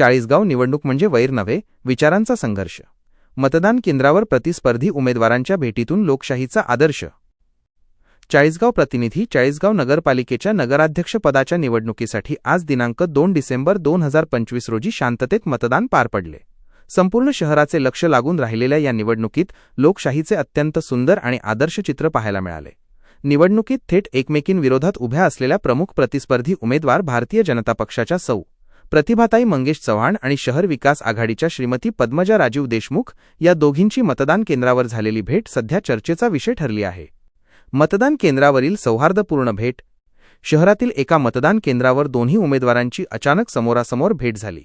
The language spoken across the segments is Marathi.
चाळीसगाव निवडणूक म्हणजे वैर नव्हे विचारांचा संघर्ष. मतदान केंद्रावर प्रतिस्पर्धी उमेदवारांच्या भेटीतून लोकशाहीचा आदर्श. चाळीसगाव प्रतिनिधी चाळीसगाव नगरपालिकेच्या नगराध्यक्षपदाच्या निवडणुकीसाठी आज दिनांक दोन डिसेंबर दोन हजार पंचवीस रोजी शांततेत मतदान पार पडले. संपूर्ण शहराचे लक्ष लागून राहिलेल्या या निवडणुकीत लोकशाहीचे अत्यंत सुंदर आणि आदर्श चित्र पाहायला मिळाले. निवडणुकीत थेट एकमेकींविरोधात उभ्या असलेल्या प्रमुख प्रतिस्पर्धी उमेदवार भारतीय जनता पक्षाच्या सौ. प्रतिभाताई मंगेश चव्हाण आणि शहर विकास आघाडीच्या श्रीमती पद्मजा राजीव देशमुख या दोघींची मतदान केंद्रावर झालेली भेट सध्या चर्चेचा विषय ठरली आहे. मतदान केंद्रावरील सौहार्दपूर्ण भेट. शहरातील एका मतदान केंद्रावर दोन्ही उमेदवारांची अचानक समोरासमोर भेट झाली.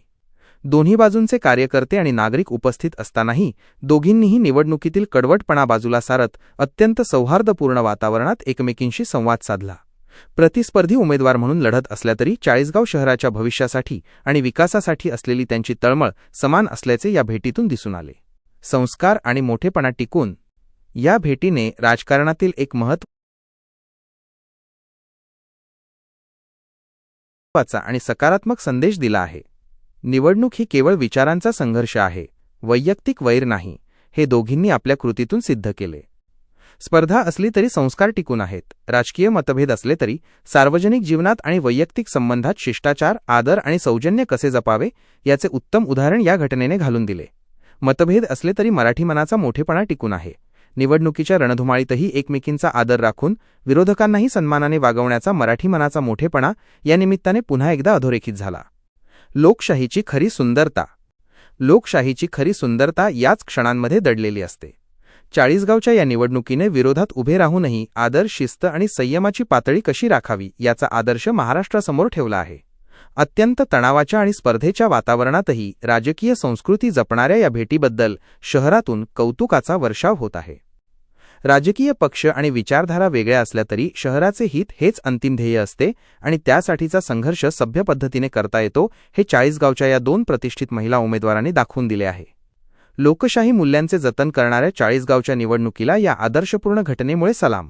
दोन्ही बाजूंचे कार्यकर्ते आणि नागरिक उपस्थित असतानाही दोघींनीही निवडणुकीतील कडवटपणा बाजूला सारत अत्यंत सौहार्दपूर्ण वातावरणात एकमेकींशी संवाद साधला. प्रतिस्पर्धी उमेदवार म्हणून लढत असल्या तरी चाळीसगाव शहराच्या भविष्यासाठी आणि विकासासाठी असलेली त्यांची तळमळ समान असल्याचे या भेटीतून दिसून आले. संस्कार आणि मोठेपणा टिकून या भेटीने राजकारणातील एक महत्त्वाचा आणि सकारात्मक संदेश दिला आहे. निवडणूक ही केवळ विचारांचा संघर्ष आहे वैयक्तिक वैर नाही हे दोघींनी आपल्या कृतीतून सिद्ध केले. स्पर्धा असली तरी संस्कार टिकून आहेत. राजकीय मतभेद असले तरी सार्वजनिक जीवनात आणि वैयक्तिक संबंधात शिष्टाचार आदर आणि सौजन्य कसे जपावे याचे उत्तम उदाहरण या घटनेने घालून दिले. मतभेद असले तरी मराठी मनाचा मोठेपणा टिकून आहे. निवडणुकीच्या रणधुमाळीतही एकमेकींचा आदर राखून विरोधकांनाही सन्मानाने वागवण्याचा मराठी मनाचा मोठेपणा या निमित्ताने पुन्हा एकदा अधोरेखित झाला. लोकशाहीची खरी सुंदरता. लोकशाहीची खरी सुंदरता याच क्षणांमध्ये दडलेली असते. चाळीसगावच्या या निवडणुकीने विरोधात उभे राहूनही आदर शिस्त आणि संयमाची पातळी कशी राखावी याचा आदर्श महाराष्ट्रासमोर ठेवला आहे. अत्यंत तणावाच्या आणि स्पर्धेच्या वातावरणातही राजकीय संस्कृती जपणाऱ्या या भेटीबद्दल शहरातून कौतुकाचा वर्षाव होत आहे. राजकीय पक्ष आणि विचारधारा वेगळ्या असल्या तरी शहराचे हित हेच अंतिम ध्येय असते आणि त्यासाठीचा संघर्ष सभ्य पद्धतीने करता येतो हे चाळीसगावच्या या दोन प्रतिष्ठित महिला उमेदवारांनी दाखवून दिले आहे. लोकशाही मूल्यांचे जतन करणाऱ्या चाळीसगावच्या निवडणुकीला या आदर्शपूर्ण घटनेमुळे सलाम.